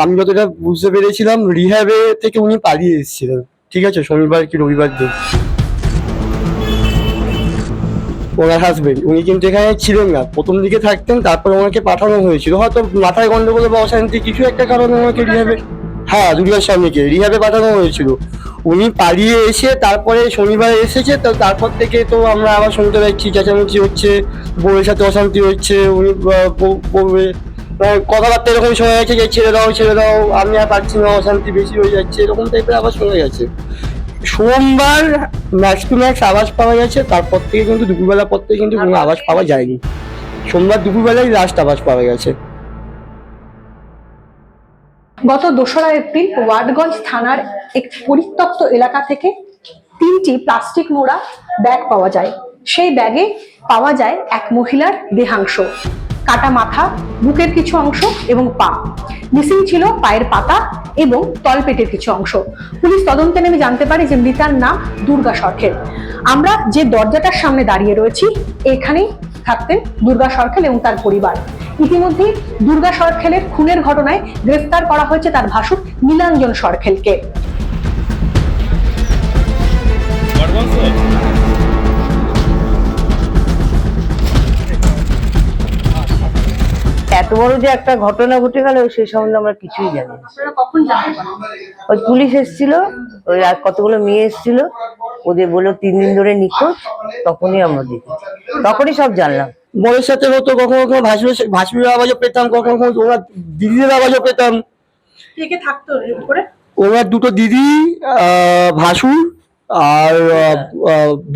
আমি যতটা বুঝতে পেরেছিলাম রিহ্যাবে থেকে উনি পালিয়ে এসেছিলেন। ঠিক আছে? শনিবার কি রবিবার দিন। ওনার হাজবেন্ড উনি কিন্তু এখানে ছিলেন না। প্রথম দিকে থাকতেন, তারপর ওনাকে পাঠানো হয়েছিল। হয়তো মাথায় গন্ডগোল বা অশান্তি, কিছু একটা কারণে ওনাকে রিহ্যাবে হ্যাঁ দুর্গার স্বামীকে রিহ্যাবে পাঠানো হয়েছিল। উনি পালিয়ে এসে তারপরে শনিবার এসেছে, তো তারপর থেকে তো আমরা আবার শুনতে পাচ্ছি, চেঁচামেচি হচ্ছে, বউয়ের সাথে অশান্তি হচ্ছে, উনি কথাবার্তা এরকম শোনা যাচ্ছে যে, ছেড়ে দাও ছেড়ে দাও, আমি আর পারছি না, অশান্তি বেশি হয়ে যাচ্ছে, এরকম টাইপের আবার শোনা গেছে সোমবার ম্যাক্স টু ম্যাক্স আওয়াজ পাওয়া গেছে তারপর থেকে কিন্তু দুপুরবেলা পর থেকে কিন্তু কোনো আওয়াজ পাওয়া যায়নি। সোমবার দুপুরবেলায় লাস্ট আওয়াজ পাওয়া গেছে। গত দোসরা এপ্রিল ওয়ার্ডগঞ্জ থানার এক পরিত্যক্ত এলাকা থেকে তিনটি প্লাস্টিক মোড়া ব্যাগ পাওয়া যায়। সেই ব্যাগে পাওয়া যায় এক মহিলার দেহাংশ। কাটা মাথা, বুকের কিছু অংশ এবং পা। মিসিং ছিল পায়ের পাতা এবং তলপেটের কিছু অংশ। পুলিশ তদন্তে নেমে জানতে পারে যে মৃতার নাম দুর্গা সরখেল। আমরা যে দরজাটার সামনে দাঁড়িয়ে রয়েছি, এখানেই থাকতেন দুর্গা সরখেল এবং তার পরিবার। ইতিমধ্যে দুর্গা সরখেলের খুনের ঘটনায় গ্রেফতার করা হয়েছে তার ভাসুর নীলাঞ্জন সরখেলকে। এত বড় যে একটা ঘটনা ঘটে গেল সেই সম্বন্ধে আমরা কিছুই জানি ওই পুলিশ এসেছিল ওই আর কতগুলো মেয়ে এসেছিল ওদের বলল তিন দিন ধরে নিখোঁজ তখনই আমরা দেখেছি তখনই সব জানলাম। বরের সাথে হতো কখনো কখনো ভাসুরের ভাসুরের আওয়াজও পেতাম কখনো কখনো ওনার দিদিদের আওয়াজও পেতাম। কে কে থাকতো এর ওনার দুটো দিদি আহ, ভাসুর আর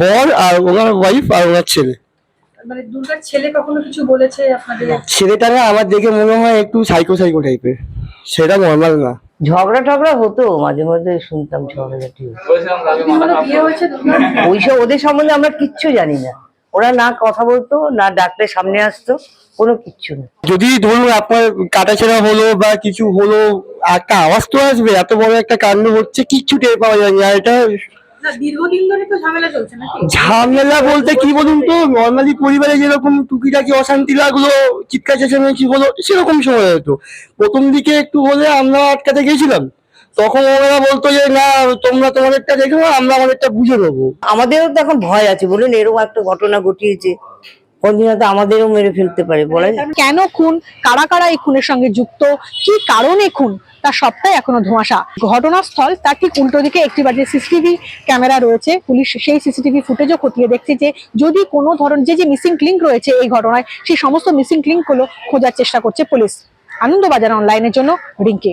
বর আর ওনার ওয়াইফ আর ওনার ছেলে। মানে দুর্গার ছেলে কখনো কিছু বলেছে আপনাদের? ছেলেটা না আমার দেখে মনে হয় একটু সাইকো সাইকো টাইপের সেটা নর্মাল না। ঝগড়া টগড়া হতো মাঝে মাঝে শুনতাম ঝগড়াঝাটি ওইসব ওদের সম্বন্ধে আমরা কিচ্ছু জানি না। ওরা না কথা বলতো না ডাকলে সামনে আসতো কোনো কিচ্ছু না। যদি ধরুন আপনার কাটাছেড়া হলো বা কিছু হলো একটা আওয়াজ তো আসবে এত বড় একটা কাণ্ড হচ্ছে কিচ্ছু টের পাওয়া যায়নি। আর এটা না দীর্ঘদিন ধরে তো ঝামেলা চলছে নাকি? ঝামেলা বলতে কি বলুন তো নর্মালি পরিবারে যেরকম টুকিটাকি অশান্তি লাগল চিৎকার চেঁচামেচি হলো সেরকম সময় হতো। প্রথম দিকে একটু হলে আমরা আটকাতে গেছিলাম। তখন ওনারা বলতো যে না তোমরা তোমাদেরটা দেখো আমরা আমাদেরটা বুঝে নেব। আমাদেরও তো এখন ভয় আছে বলুন এরকম একটা ঘটনা ঘটিয়েছে। হয়তো আমাদেরও মেরে ফেলতে পারে, বলা কেন খুন? কারা কারা এই খুনের সঙ্গে যুক্ত? কি কারণে খুন? তার সবটাই এখনও ধোঁয়াশা। ঘটনাস্থল, তার ঠিক উল্টো দিকে একটি বাড়ির সিসিটিভি ক্যামেরা রয়েছে। পুলিশ সেই সিসিটিভি ফুটেজও খতিয়ে দেখছে যে, যদি কোনো ধরন যে যে মিসিং লিঙ্ক রয়েছে এই ঘটনায়, সেই সমস্ত মিসিং লিঙ্কগুলো খোঁজার চেষ্টা করছে পুলিশ। আনন্দবাজার অনলাইনের জন্য রিঙ্কি